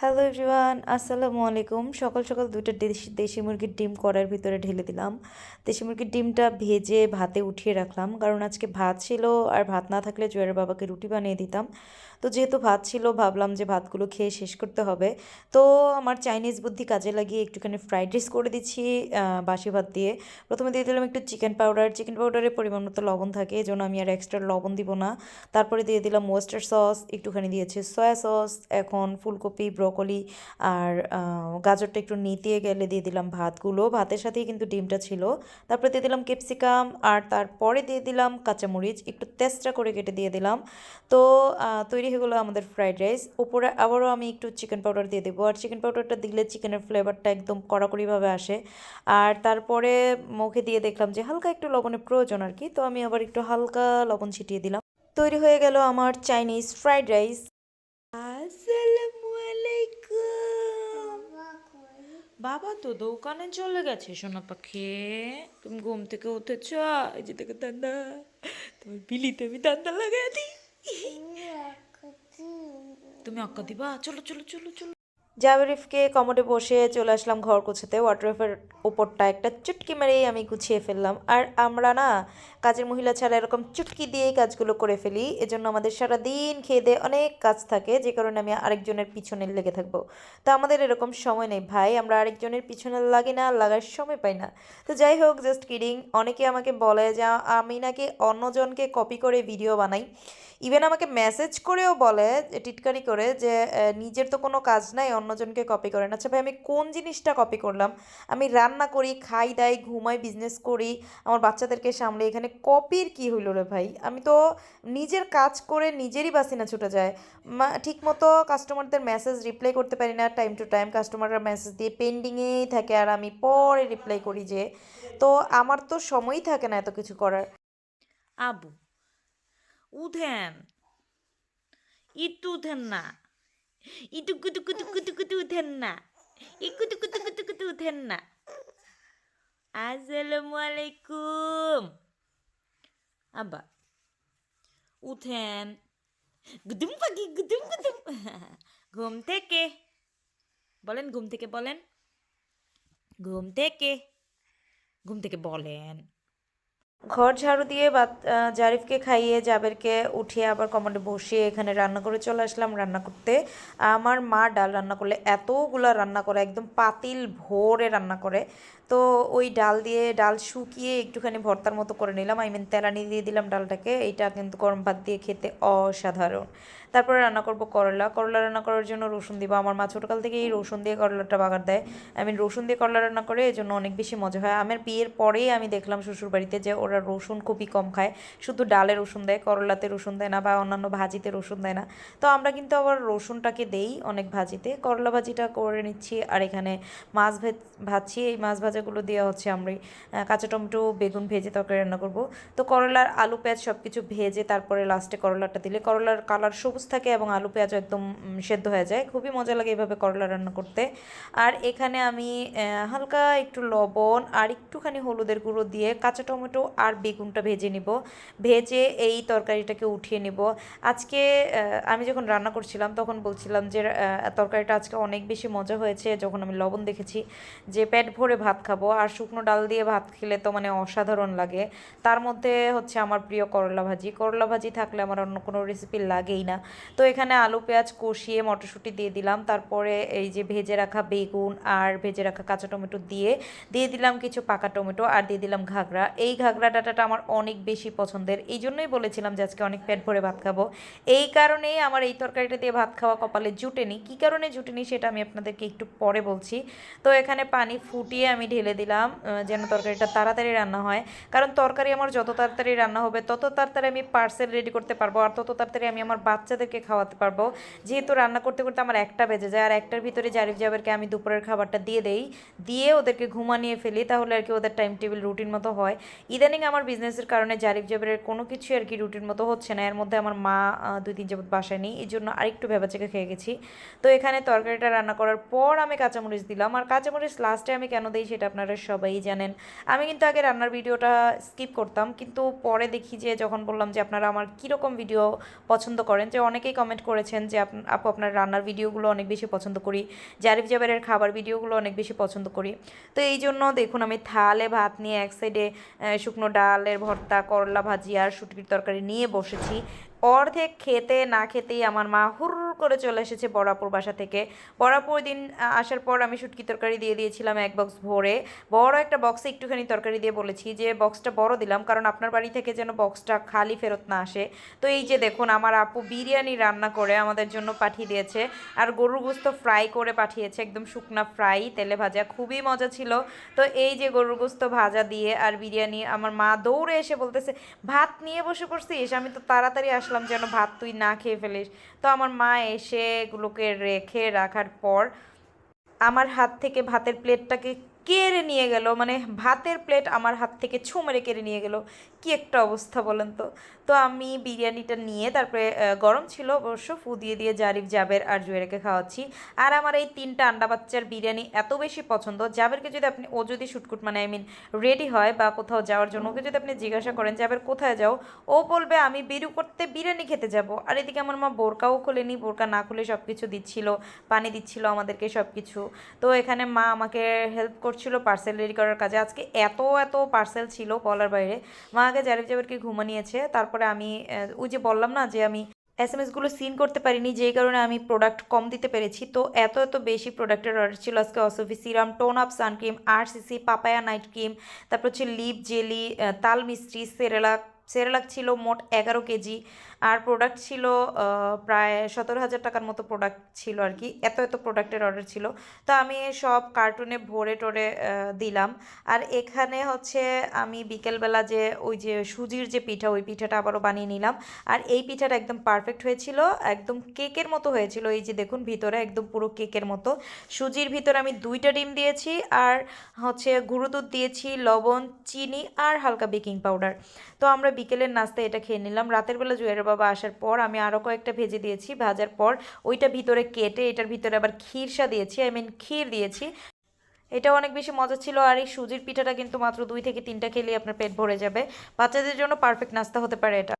Hello everyone আসসালামু আলাইকুম। সকাল সকাল দুইটা দেশি দেশি মুরগির ডিম কড়ার ভিতরে ঢেলে দিলাম। দেশি মুরগির ডিমটা ভেজে ভাতে উঠিয়ে রাখলাম, কারণ আজকে ভাত ছিল আর ভাত না থাকলে জয়ের বাবাকে রুটি বানিয়ে দিতাম। তো যেহেতু ভাত ছিল ভাবলাম যে ভাতগুলো খেয়ে শেষ করতে হবে। তো আমার চাইনিজ বুদ্ধি কাজে লাগিয়ে একটুখানি ফ্রাইড রাইস করে দিচ্ছি বাসি ভাত দিয়ে। প্রথমে দিয়ে দিলাম একটু চিকেন পাউডার চিকেন পাউডারের পরিমাণ মতো লবণ থাকে এই জন্য আমি আর এক্সট্রা লবণ দিব না। তারপরে দিয়ে দিলাম ওয়েস্টার সস একটুখানি দিয়েছে সয়া সস এখন ফুলকপি ব্রকলি আর গাজরটা একটু নিতিয়ে গেলে দিয়ে দিলাম ভাতগুলো। ভাতের সাথেই কিন্তু ডিমটা ছিল। তারপরে দিয়ে দিলাম ক্যাপসিকাম আর তারপরে দিয়ে দিলাম কাঁচামরিচ একটু তেস্টা করে কেটে দিয়ে দিলাম। তো আহ, তৈরি হয়ে গেলো আমাদের ফ্রাইড রাইস। উপরে আবারও আমি একটু চিকেন পাউডার দিয়ে দেবো। আর চিকেন পাউডারটা দিলে চিকেনের ফ্লেভারটা একদম কড়াকড়িভাবে আসে। আর তারপরে মুখে দিয়ে দেখলাম যে হালকা একটু লবণের প্রয়োজন আর কি। তো আমি আবার একটু হালকা লবণ ছিটিয়ে দিলাম। তৈরি হয়ে গেল আমার চাইনিজ ফ্রাইড রাইস। আসসালামু আলাইকুম। বাবা তো দোকানে চলে গেছে সোনা পাখি। তুমি ঘুম থেকে উঠেছ? এই যে দেখো দান্দা তোমার বিলিতে আমি দান্দা লাগাই দিই। তুমি অক্কা দিবা? চলো চলো চলো চলো। জাবেরিফকে কমোডে বসে চলে আসলাম ঘর গোছাতে। ওয়াটারফের ওপরটা একটা চুটকি মেরেই আমি গুছিয়ে ফেললাম। আর আমরা না, কাজের মহিলা ছাড়া এরকম চুটকি দিয়েই কাজগুলো করে ফেলি। এজন্য আমাদের সারা দিন খেয়ে দিয়ে অনেক কাজ থাকে, যে কারণে আমি আরেকজনের পিছনে লেগে থাকব। তো আমাদের এরকম সময় নেই ভাই, আমরা আরেকজনের পিছনে লাগি না, লাগার সময় পাই না। তো যাই হোক জাস্ট কিডিং অনেকে আমাকে বলে যে, আমি নাকি অন্যজনকে কপি করে ভিডিও বানাই। ইভেন আমাকে মেসেজ করেও বলে, টিটকারি করে যে নিজের তো কোনো কাজ নাই অন্যজনকে কপি করেন আচ্ছা ভাই, আমি কোন জিনিসটা কপি করলাম? আমি রান্না করি, খাই, দাই, ঘুমাই বিজনেস করি, আমার বাচ্চাদেরকে সামলে, এখানে কপির কি হইল রে ভাই? আমি তো নিজের কাজ করে নিজেরই বাসিনা ছুটে যায়। ঠিক মতো কাস্টমারদের মেসেজ রিপ্লাই করতে পারি না টাইম টু টাইম কাস্টমাররা মেসেজ দিয়ে পেন্ডিংয়েই থাকে, আর আমি পরে রিপ্লাই করি যে, তো আমার তো সময়ই থাকে না এত কিছু করার। আবু, উঠেন। ইটু উঠেন না। ইটু কুতু কুতু কুতু কুতু উঠেন না ই কুতু কুতু কুতু কুতু উঠেন না আসসালামু আলাইকুম আব্বা উঠেন গুদুম পাখি গুদুম গুদুম ঘুম থেকে বলেন ঘুম থেকে বলেন ঘুম থেকে ঘুম থেকে বলেন ঘর ঝাড়ু দিয়ে বাত জারিফকে খাইয়ে জাবেরকে উঠিয়ে আবার কমান্ডে বসিয়ে এখানে রান্না করে চলে আসলাম রান্না করতে। আমার মা ডাল রান্না করলে এতগুলা রান্না করে, একদম পাতিল ভোরে রান্না করে। তো ওই ডাল দিয়ে ডাল শুকিয়ে একটুখানি ভর্তার মতো করে নিলাম। আই মিন তেলানি দিয়ে দিলাম ডালটাকে। এইটা কিন্তু গরম ভাত দিয়ে খেতে অসাধারণ। তারপরে রান্না করব করলা। করলা রান্না করার জন্য রসুন দিব। আমার মা ছোটোকাল থেকেই রসুন দিয়ে করলাটা বাগার দেয়। আমি রসুন দিয়ে করলা রান্না করে এই জন্য অনেক বেশি মজা হয়। আমার বিয়ের পরেই আমি দেখলাম শ্বশুরবাড়িতে যে ওরা রসুন খুবই কম খায়। শুধু ডালে রসুন দেয়, করলাতে রসুন দেয় না বা অন্যান্য ভাজিতে রসুন দেয় না। তো আমরা কিন্তু আবার রসুনটাকে দেই অনেক ভাজিতে। করলা ভাজিটা করে নিচ্ছি আর এখানে মাছ ভেজ ভাজছি। এই মাছ ভাজাগুলো দেওয়া হচ্ছে আমরা কাঁচা টমেটো, বেগুন ভেজে তরকারি রান্না করব। তো করলার আলু পেঁয়াজ সব কিছু ভেজে তারপরে লাস্টে করলাটা দিলে। করলার কালার সবুজ থাকে এবং আলু পেঁয়াজ একদম সেদ্ধ হয়ে যায়। খুবই মজা লাগে এভাবে করলা রান্না করতে। আর এখানে আমি হালকা একটু লবণ আর একটুখানি হলুদের গুঁড়ো দিয়ে কাঁচা টমেটো আর বেগুনটা ভেজে নিব। ভেজে এই তরকারিটাকে উঠিয়ে নিব। আজকে আমি যখন রান্না করছিলাম তখন বলছিলাম যে তরকারিটা আজকে অনেক বেশি মজা হয়েছে। যখন আমি লবণ দেখেছি যে, পেট ভরে ভাত খাব আর শুকনো ডাল দিয়ে ভাত খেলে তো মানে অসাধারণ লাগে। তার মধ্যে হচ্ছে আমার প্রিয় করলা ভাজি। করলা ভাজি থাকলে আমার অন্য কোনো রেসিপি লাগেই না। তো এখানে আলু, পেঁয়াজ কষিয়ে মটরশুঁটি দিয়ে দিলাম। তারপরে এই যে ভেজে রাখা বেগুন আর ভেজে রাখা কাঁচা টমেটো দিয়ে দিয়ে দিলাম কিছু পাকা টমেটো আর দিয়ে দিলাম ঘাগরা। এই ঘাগরা ডাটাটা আমার অনেক বেশি পছন্দের। এই জন্যই বলেছিলাম যে আজকে অনেক পেট ভরে ভাত খাব। এই কারণেই আমার এই তরকারিটা দিয়ে ভাত খাওয়া কপালে জুটেনি। কী কারণে জুটেনি সেটা আমি আপনাদেরকে একটু পরে বলছি। তো এখানে পানি ফুটিয়ে আমি ঢেলে দিলাম যেন তরকারিটা তাড়াতাড়ি রান্না হয়। কারণ তরকারি আমার যত তাড়াতাড়ি রান্না হবে, তত তাড়াতাড়ি আমি পার্সেল রেডি করতে পারব। আর তত তাড়াতাড়ি আমি আমার বাচ্চাদেরকে খাওয়াতে পারব। যেহেতু রান্না করতে করতে আমার একটা বেজে যায়, আর একটার ভিতরে জারিফ জাবেরকে আমি দুপুরের খাবারটা দিয়ে দেই, দিয়ে ওদেরকে ঘুমানিয়ে ফেলি, তাহলে আর কি ওদের টাইম টেবিল রুটিন মতো হয়। ইদানিং আমার বিজনেসের কারণে জারিফ জাবেরের কোনো কিছু আর কি রুটিন মতো হচ্ছে না। এর মধ্যে আমার মা দুই তিন যাবত বাসায় নেই, এই জন্য আরেকটু ভেবাচেকে খেয়ে গেছি। তো এখানে তরকারিটা রান্না করার পর আমি কাঁচামরিচ দিলাম। আর কাঁচামরিচ লাস্টে আমি কেন দিই সেটা আপনারা সবাই জানেন। আমি কিন্তু আগে রান্নার ভিডিওটা স্কিপ করতাম, কিন্তু পরে দেখি যে যখন বললাম যে আপনারা আমার কীরকম ভিডিও পছন্দ করেন, যে অনেকেই কমেন্ট করেছেন যে আপ- আপু, আপনার রান্নার ভিডিওগুলো অনেক বেশি পছন্দ করি। জারিফ জাবেরের খাবার ভিডিওগুলো অনেক বেশি পছন্দ করি। তো এই জন্য দেখুন, আমি থালে ভাত নিয়ে এক সাইডে শুকনো ডালের ভর্তা, করলা ভাজি আর শুটকির তরকারি নিয়ে বসেছি। অর্ধেক খেতে না খেতেই আমার মা হুর করে চলে এসেছে বড়াপুর বাসা থেকে। বড়াপুর দিন আসার পর আমি শুটকি তরকারি দিয়ে দিয়েছিলাম এক বক্স ভরে। বড় একটা বক্সে একটুখানি তরকারি দিয়ে বলেছি যে বক্সটা বড় দিলাম কারণ আপনার বাড়ি থেকে যেন বক্সটা খালি ফেরত না আসে। তো এই যে দেখুন, আমার আপু বিরিয়ানি রান্না করে আমাদের জন্য পাঠিয়ে দিয়েছে আর গরুর গোস্ত ফ্রাই করে পাঠিয়েছে, একদম শুকনা ফ্রাই তেলে ভাজা, খুবই মজা ছিল। তো এই যে গরুর গোস্ত ভাজা দিয়ে আর বিরিয়ানি, আমার মা দৌড়ে এসে বলতেছে, ভাত নিয়ে বসে পড়ছিস? আমি তো তাড়াতাড়ি আসলাম যেন ভাত তুই না খেয়ে ফেলিস। তো আমার মা এসে এগুলোকে রেখে রাখার পর আমার হাত থেকে ভাতের প্লেটটাকে কেড়ে নিয়ে গেল মানে ভাতের প্লেট আমার হাত থেকে ছু মেরে কেড়ে নিয়ে গেল। কি একটা অবস্থা বলেন তো। তো আমি বিরিয়ানিটা নিয়ে তারপরে গরম ছিল অবশ্য, ফু দিয়ে দিয়ে জারিফ, জাবের আর জুয়েরকে খাওয়াচ্ছি। আর আমার এই তিনটা আন্ডা বাচ্চার বিরিয়ানি এত বেশি পছন্দ, জাবেরকে যদি আপনি, ও যদি শুটকুট মানে আই মিন রেডি হয় বা কোথাও যাওয়ার জন্য, ওকে যদি আপনি জিজ্ঞাসা করেন, জাবের, কোথায় যাও? ও বলবে, আমি বেরু করতে বিরিয়ানি খেতে যাব। আর এদিকে আমার মা বোরকাও খোলেনি, বোরকা না খুলে সব কিছু দিচ্ছিল, পানি দিচ্ছিল আমাদেরকে সব কিছু তো এখানে মা আমাকে হেল্প করছিল পার্সেল রেডি করার কাজে। আজকে এত এত পার্সেল ছিল বলার বাইরে। মা আগে জারিফ জাবেরকে ঘুমানিয়েছে। তারপরে আমি ওই যে বললাম না যে আমি এস এম এসগুলো সিন করতে পারিনি, যেই কারণে আমি প্রোডাক্ট কম দিতে পেরেছি। তো এত এত বেশি প্রোডাক্টের অর্ডার ছিল আজকে অসফি সিরাম টোন আপ সানক্রিম আর সিসি পাপায়া নাইট ক্রিম তারপর হচ্ছে লিপ জেলি তাল মিস্ত্রি সেরেলাক সেরেলাক ছিল মোট এগারো কেজি। আর প্রোডাক্ট ছিল প্রায় সতেরো হাজার টাকার মতো প্রোডাক্ট ছিল আর কি। এত এত প্রোডাক্টের অর্ডার ছিল। তো আমি সব কার্টুনে ভরে টরে দিলাম। আর এখানে হচ্ছে আমি বিকেলবেলা যে ওই যে সুজির যে পিঠা, ওই পিঠাটা আবারও বানিয়ে নিলাম। আর এই পিঠাটা একদম পারফেক্ট হয়েছিল। একদম কেকের মতো হয়েছিল। এই যে দেখুন, ভিতরে একদম পুরো কেকের মতো। সুজির ভিতরে আমি দুইটা ডিম দিয়েছি। আর হচ্ছে গুঁড়ো দুধ দিয়েছি, লবণ, চিনি আর হালকা বেকিং পাউডার তো আমরা বিকেলের নাস্তা এটা খেয়ে নিলাম। রাতের বেলা জুয়ের বাবা আসার পর আমি আরও কয়েকটা ভেজে দিয়েছি, ভাজার পর ওইটা ভিতরে কেটে, এটার ভিতরে আবার ক্ষীরসা দিয়েছি আই মিন ক্ষীর দিয়েছি। এটা অনেক বেশি মজা ছিল আর এই সুজির পিঠাটা কিন্তু মাত্র দুই থেকে তিনটা খেলেই আপনার পেট ভরে যাবে। বাচ্চাদের জন্য পারফেক্ট নাস্তা হতে পারে এটা।